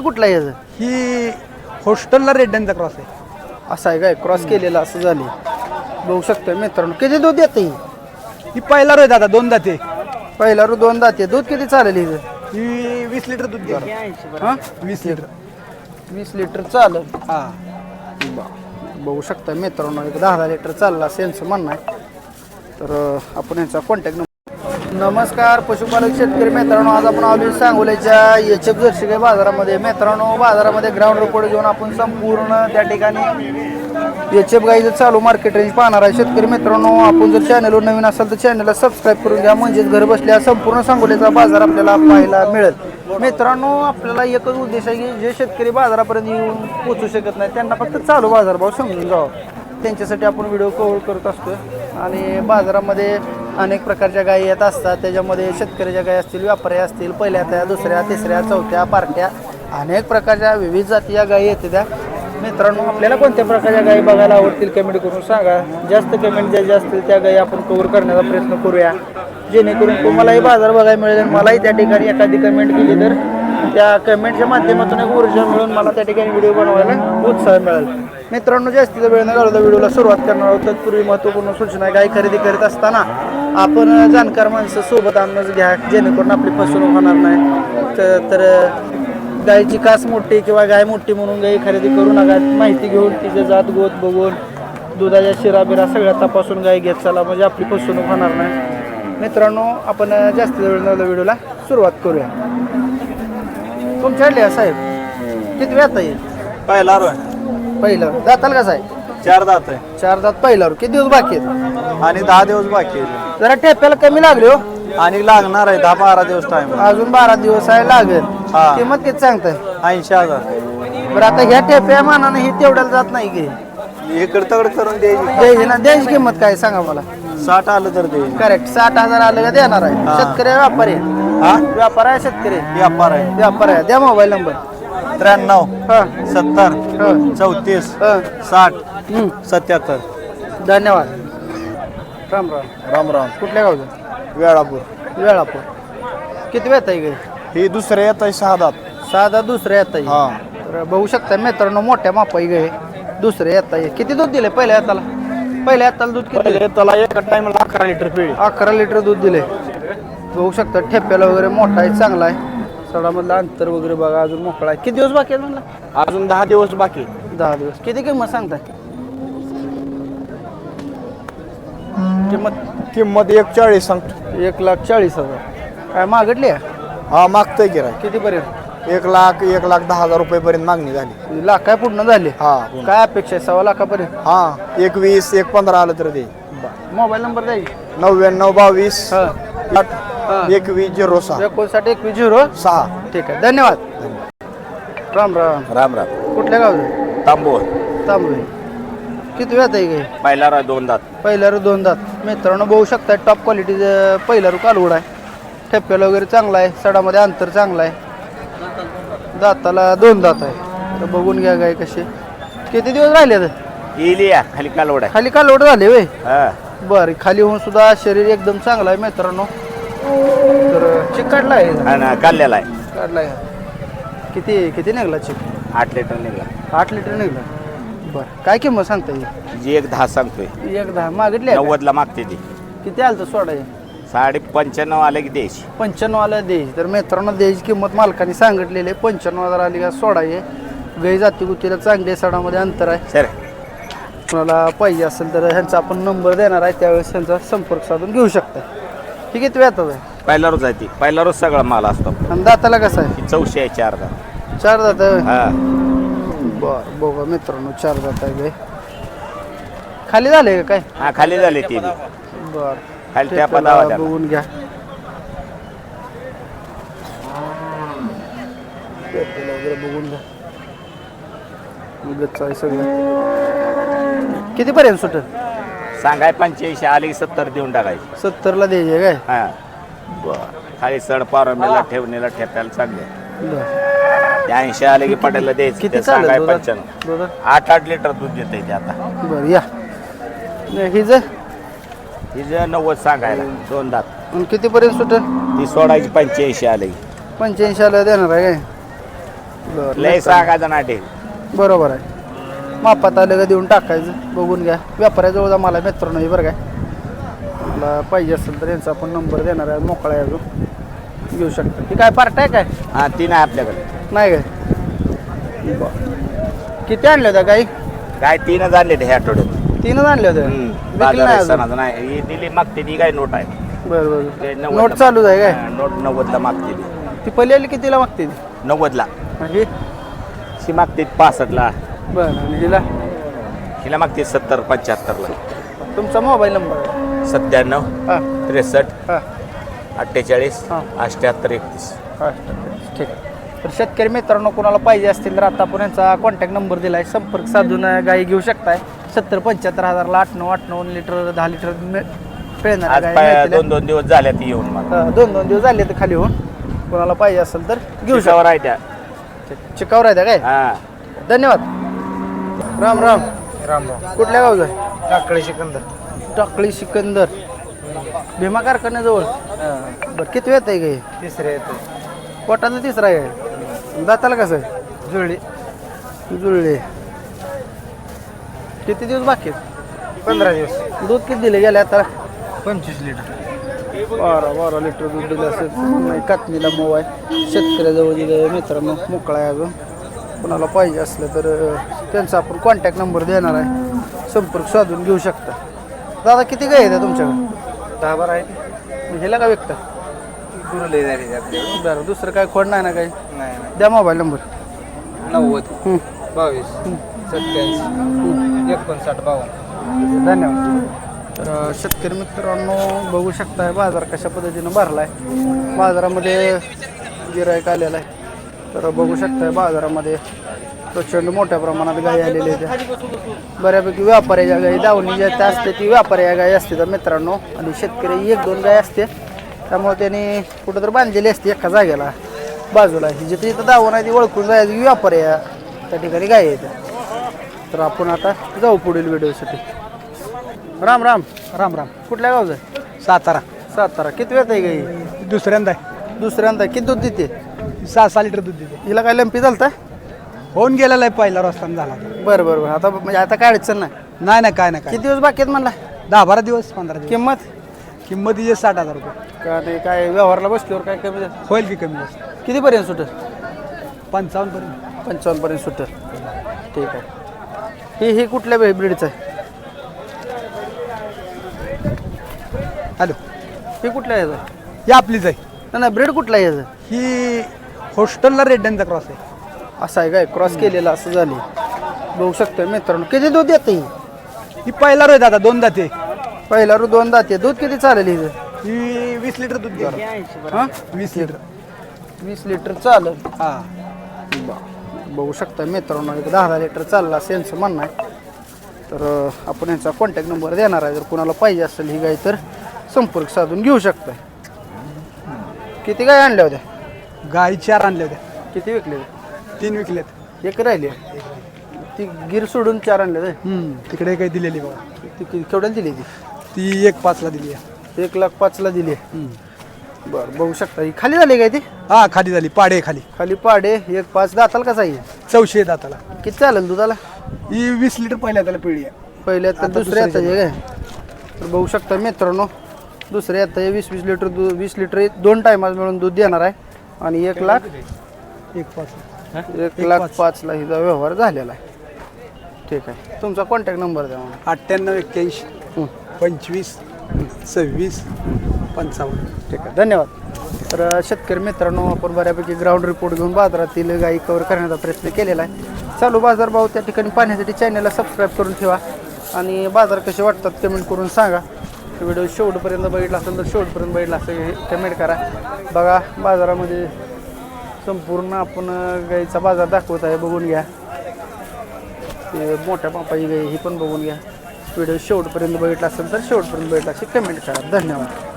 कुठला आहे याचं? ही हॉस्टेलला रेड्यांचा क्रॉस आहे. असं आहे काय? क्रॉस केलेला असं झाले. बघू शकतोय मित्रांनो. किती दूध देते ही? ही पहिला रोय दादा दोन दाते. पहिला रू दोन दाते. दूध किती चालेल हिचं? ही वीस लिटर दूध देणार. हां? वीस लिटर. वीस लिटर चालेल. हा. बघू शकता मित्रांनो. एक दहा दहा लिटर चालला यांचं म्हणणं आहे. तर अं, आपण यांचा कॉन्टॅक्ट नमस्कार पशुपालक शेतकरी मित्रांनो आज आपण आलो सांगोल्याच्या एच एफ जर्शी बाजारामध्ये. मित्रांनो बाजारामध्ये ग्राउंड रिपोर्ट घेऊन आपण संपूर्ण त्या ठिकाणी एच एफ गाईचं चालू मार्केट रेंज पाहणार आहे. शेतकरी मित्रांनो आपण जर चॅनलवर नवीन असाल तर चॅनलला सबस्क्राईब करून घ्या. म्हणजेच घर बसल्या संपूर्ण सांगोल्याचा बाजार आपल्याला पाहायला मिळेल. मित्रांनो आपल्याला एकच उद्देश आहे की जे शेतकरी बाजारापर्यंत येऊन पोचू शकत नाही त्यांना फक्त चालू बाजारभाव समजून जावं. त्यांच्यासाठी आपण व्हिडिओ कव्हर करत असतो आणि बाजारामध्ये अनेक प्रकारच्या गायी येत असतात. त्याच्यामध्ये शेतकऱ्याच्या गायी असतील व्यापारी असतील पहिल्या त्या दुसऱ्या तिसऱ्या चौथ्या पार्ट्या अनेक प्रकारच्या विविध जातीच्या गायी येते त्या. मित्रांनो आपल्याला कोणत्या प्रकारच्या गायी बघायला आवडतील कमेंट करून सांगा. जास्त कमेंट ज्या ज्या असतील त्या गायी आपण कवर करण्याचा प्रयत्न करूया. जेणेकरून तुम्हालाही बाजार बघायला मिळेल मलाही त्या ठिकाणी एखादी कमेंट केली तर त्या कमेंटच्या माध्यमातून एक ऊर्जा मिळून मला त्या ठिकाणी व्हिडिओ बनवायला उत्साह मिळेल. मित्रांनो जास्तीचा वेळ न घालवता व्हिडिओला सुरुवात करणार आहोत. तत्पूर्वी महत्त्वपूर्ण सूचना गाय खरेदी करीत असताना आपण जाणकार माणसं सोबत आणूनच घ्या जेणेकरून आपली फसवणूक होणार नाही. तर- तर गायची कास मोठी किंवा गाय मोठी म्हणून गाय खरेदी करू नका. माहिती घेऊन तिचं जात गोत बघून दुधाच्या शिरा बिरा सगळ्या तपासून गाय घेत चला म्हणजे आपली फसवणूक होणार नाही. मित्रांनो आपण जास्त वेळ न व्हिडिओला सुरुवात करूया. तुमच्याकडले साहेब. किती वेळ येईल पहिला रोय पहिलं. दाताल कसं आहे चार दात आहे. चार दात पहिल्यावर किती दिवस बाकी आहेत? आणि दहा दिवस बाकी आहे जरा ठेप्याला कमी लागले हो. आणि लागणार आहे दहा बारा दिवस टाइम अजून बारा दिवस आहे लागेल. हा. किंमत किती सांगताय? ऐंशी हजार. बरं आता ह्या टेप्या मानाने ही तेवढ्याला जात नाही की. इकडे तगड करून द्यायची. द्यायची ना. द्यायची किंमत काय सांगा मला. साठ आलं तर द्यायची करेक्ट साठ हजार आलं का देणार आहे. हा. शेतकरी आहे, व्यापारी. आहे? हा? व्यापार आहे शेतकरी? व्यापार आहे. व्यापार आहे. द्या मोबाईल नंबर त्र्याण्णव हा. सत्तर हा. चौतीस हा. साठ हम्म. सत्याहत्तर. धन्यवाद. राम राम. राम राम. कुठल्या गावचं? वेळापूर. वेळापूर. किती वेळ आहे ही दुसरे येत आहे सहा दात. साधा दुसऱ्या येता हा. तर बघू शकता मित्रांनो मोठ्या मापाई गे दुसरे येता येईल किती दूध दिले पहिल्या हाताला. पहिल्या हाताला दूध किती दिले? पहिले त्याला एका टाइमला अकरा लिटर पिळी. अकरा लिटर दूध दिले बघू शकता ठेप्याला वगैरे मोठा आहे चांगला आहे. सडामधलं अंतर वगैरे बघा अजून मोकळा आहे. किती दिवस बाकी आहे म्हणला? अजून दहा दिवस बाकी. दहा दिवस. किती किंमत सांगताय? किंमत? किंमत एक चाळीस सांगतो. एक लाख चाळीस हजार. काय मागडली आहे? हा मागतोय गिराय कितीपर्यंत? एक लाख एक लाख दहा हजार रुपये पर्यंत मागणी झाली. लाख काय पूर्ण झाले? हा काय अपेक्षा आहे? सव्वा लाखापर्यंत? हा एक वीस एक पंधरा आलं तर दे. मोबाईल नंबर द्याय नव्याण्णव बावीस हा. आठ एकवीस झिरो सहा. एकोणसाठ एकवीस झिरो? सहा. ठीक आहे. धन्यवाद. राम राम. राम राम. कुठल्या गावचं? तांबूळ. तांबवे किती वेळ आहे गे पहिला रा दोन दात. पहिला रू दोन दात. मित्रांनो बघू शकता टॉप क्वालिटीचं पहिला रू कालवड आहे. ठेप्याला वगैरे चांगला आहे. सडामध्ये अंतर चांगलं आहे. दाताला दोन दात आहे. तर बघून घ्या गाय कसे किती दिवस राहिले आता? येईल या. खाली कालवड आहे. खाली कालवड झाले वे हा. बरं खाली होऊन सुद्धा शरीर एकदम चांगलं आहे मित्रांनो. तर चिक काढला आहे. आणि काढलेला आहे. काढला आहे. किती किती निघाला चिक? आठ लिटर निघाला. आठ लिटर निघाला. बरं काय किंमत सांगता येईल? जी एक दहा सांगतोय. एक दहा. मागितली आहे का? नव्वदला मागते ती. किती आलं तर सोडा? साडे पंच्याण्णव आले की द्यायची. पंच्याण्णव आला द्यायची. तर मित्रांनो द्यायची किंमत मालकाने सांगितलेली आहे. पंच्याण्णव हजार आली का सोडा आहे गाई जाती गुतीला चांगली आहे सडामध्ये अंतर आहे. सर. कोणाला पाहिजे असेल तर ह्यांचा आपण नंबर देणार आहे. त्यावेळेस त्यांचा संपर्क साधून घेऊ शकता. ठीक आहे वेळात आहे? पहिला रोज आहे ती. पहिला रोज सगळा माल असतो. आणि दाताला कसं आहे? ती चौशे आहे चार दात. चार दात आहे? हा. बरं बघा मित्रांनो चार दात आहे खाली झाले का काय? हा खाली झाली ती बी. बरं. खाली त्या पदावर. बघून घ्या. वगैरे बघून घ्या. उगाच आहे सगळं. कितीपर्यंत सुटेल? सांगाय पंच्याऐंशी आले की सत्तर देऊन टाकायची. सत्तरला द्यायचे काय? हा. बरं. खाली सड पारंबीला ठेवणीला ठेप्याला चांगले. बरं. त्या ऐंशी आले की पटेला द्यायचं किती ते चालेल सांगाय दुधात? पंच्याण्णव. दुधात? आठ आठ लिटर दूध देते ते आता. बरं या. हिज? तिचं नव्वद सांगायला दोन दात. कितीपर्यंत सुटेल? ती सोडायची पंच्याऐंशी आले. की पंच्याऐंशी आला देणार आहे काय? बरं लय सांगायचं नाटे बरोबर आहे. मापात आलं का देऊन टाकायचं. बघून घ्या. व्यापाऱ्याजवळ मला मित्रांनो हे बरं काय. मला पाहिजे असेल तर यांचा आपण नंबर देणार आहे मोकळा आहे अजून. घेऊ शकता. ही काय पार्ट आहे काय? हा ती नाही आपल्याकडे. नाही काय? बरं. किती आणल्या होत्या काही काय तीनच आणले ह्या आठवड्यात. तीनच आणल्या होत्या? विकली बाजार नाही आहे अजून? सणाचं नाही. ही दिली मागते ती काय नोट आहे. बरं ते बरं नव्वदला नोट चालूच आहे काय? हा, नोट नव्वदला मागते ती. ती पहिली आली कितीला मागते ती? नव्वदला. म्हणजे शी मागते पासष्टला. बरं आणि हिला? हिला मागते सत्तर पंच्याहत्तरला. तुमचा मोबाईल नंबर? सत्त्याण्णव हां. त्रेसष्ट हां. अठ्ठेचाळीस हा. अठ्ठ्याहत्तर एकतीस. हां ठीक आहे. तर शेतकरी मित्रांनो कोणाला पाहिजे असतील तर आता आपण यांचा कॉन्टॅक्ट नंबर दिला आहे संपर्क साधून गाई घेऊ शकताय. सत्तर पंच्याहत्तर हजारला आठ नऊ आठ नऊ लिटर दहा लिटर मिळ- पिळणाऱ्या आज गाई पाय मिळतील. दोन दोन दिवस झाले ती येऊन मला दोन दोन दिवस झाले तर खाली होऊन कोणाला पाहिजे असेल तर घेऊ दिवसावर आहे त्या. चिकावर आहे त्या काय? हा. धन्यवाद. राम राम. राम राम. कुठल्या गावचं आहे? टाकळे सिकंदर. टाकळी सिकंदर. भीमा कारखान्याजवळ? बरं किती वेळ आहे गाई तिसरे येते पोटाचा तिसरा आहे दाताला कसं आहे? जुळली. जुळले. किती दिवस बाकी आहेत? पंधरा दिवस. दूध किती दिले गेले आता? पंचवीस लिटर. बारा बारा लिटर दूध दिलं असेल. नाही कातणीला मोव आहे. शेतकऱ्याजवळ दिलं मित्रांनो. मोकळा आहे अजून. कोणाला पाहिजे असलं तर त्यांचा आपण कॉन्टॅक्ट नंबर देणार आहे. संपर्क साधून घेऊ शकता. दादा किती गाय आहेत तुमच्याकडे? दहा बारा आहे ह्याला का विकता? आपले बरं दुसरं काय खोड नाही ना काही? नाही नाही. द्या मोबाईल नंबर नव्वद. बावीस. सत्याऐंशी. एकोणसाठ बावन्न. धन्यवाद. तर शेतकरी मित्रांनो बघू शकताय बाजार कशा पद्धतीनं भरलाय. बाजारामध्ये गिरायक आलेला आहे. तर बघू शकताय बाजारामध्ये प्रचंड मोठ्या प्रमाणात गायी आलेल्या आहेत. बऱ्यापैकी व्यापाऱ्याच्या गायी दावणी ज्या त्या असते ती व्यापाऱ्या गायी असते तर मित्रांनो. आणि शेतकरी एक दोन गाय असते. त्यामुळे त्यांनी कुठं तर बांधलेली असते एका जागेला बाजूला. जिथे जिथं दावण आहे ती ओळखून जायची की व्यापारी आहे त्या ठिकाणी गाय आहेत. तर आपण आता जाऊ पुढील व्हिडिओसाठी. राम राम. राम राम. कुठल्या गावचं? सातारा. सातारा. किती वेळ आहे गाई? दुसऱ्यांदा दुसऱ्यांदा किती दूध देते? सहा सहा लिटर दूध देते. हिला काय लंपी चालतं होऊन गेलेला आहे पहिला रस्ताना झाला बरं बरं बरं. आता म्हणजे आता काय अडचण नाही? नाही नाही काय नाही काय किती दिवस बाकी आहेत म्हणला? दहा बारा दिवस पंधरा दिवस. किंमत? किंमत तिचे साठ हजार रुपये. का नाही काय व्यवहारला बसल्यावर काय कमी? होईल की कमी जास्त? कितीपर्यंत सुटेल? पंचावन्न पर्यंत. पंचावन्नपर्यंत सुटेल. ठीक आहे. ही ही कुठल्या ब्रीडचं आहे? हॅलो. ही कुठल्या ह्याचं आहे? ही आपलीच आहे. नाही नाही ब्रीड कुठल्या ह्याचं ही हॉस्टेलला रेड्यांचा क्रॉस आहे. असं आहे काय? क्रॉस केलेलं असं झाली. बघू शकतोय मित्रांनो. किती दूध येतं ही? पहिला रोय दादा दोन दाते. पहिला रू दोन दाते. दूध किती चालेल हिचं ही वीस लिटर दूध देणार. हां? वीस लिटर. वीस लिटर चालेल. हा. बघू शकता मित्रांनो. एक दहा दहा लिटर चालला सेन्स म्हणणं आहे. तर अं, आपण यांचा कॉन्टॅक्ट नंबर देणार आहे. जर कुणाला पाहिजे असेल ही गाय तर संपर्क साधून घेऊ शकता किती गाय आणल्या होत्या? गाई चार आणल्या होत्या. किती विकले तीन विकल्यात एक राहिली. ती गिर सोडून चार होत्या. हम्म, तिकडे काही दिलेली बघा. ती कि- केवढ्याला दिली ती? ती एक पाचला दिली आहे. एक लाख पाचला दिली बरं बघू शकता. ही खाली झाली काय ती? हा खाली झाली. पाडे खाली. खाली पाडे एक पाच. दाताला कसा आहे? चौशे दाताला. किती चालेल दुधाला? ही वीस लिटर पहिल्या त्याला पिढी आहे. पहिल्या तर दुसऱ्या येतं काय? तर बघू शकता मित्रांनो दुसऱ्या येतं वीस वीस लिटर दूध वीस लिटर दोन टायमाला मिळून दूध देणार आहे. आणि एक लाख? एक पाच. एक लाख पाचला हिचा व्यवहार झालेला आहे. ठीक आहे. तुमचा कॉन्टॅक्ट नंबर द्या मला. अठ्ठ्याण्णव एक्क्याऐंशी. पंचवीस सव्वीस पंचावन्न. ठीक आहे. धन्यवाद. तर शेतकरी मित्रांनो आपण बऱ्यापैकी ग्राउंड रिपोर्ट घेऊन बाजारातील गायी कव्हर करण्याचा प्रयत्न केलेला आहे. चालू बाजारभाव त्या ठिकाणी पाहण्यासाठी चॅनलला सबस्क्राईब करून ठेवा. आणि बाजार कसे वाटतात कमेंट करून सांगा. व्हिडिओ शेवटपर्यंत बघितला असेल तर शेवटपर्यंत बघितला असेल हे कमेंट करा. बघा बाजारामध्ये संपूर्ण आपण गाईचा बाजार दाखवत आहे बघून घ्या. ते मोठ्या पापाची गाई ही पण बघून घ्या. व्हिडिओ शेवटपर्यंत बघितला असेल तर शेवटपर्यंत बघितला असेल कमेंट करा. धन्यवाद.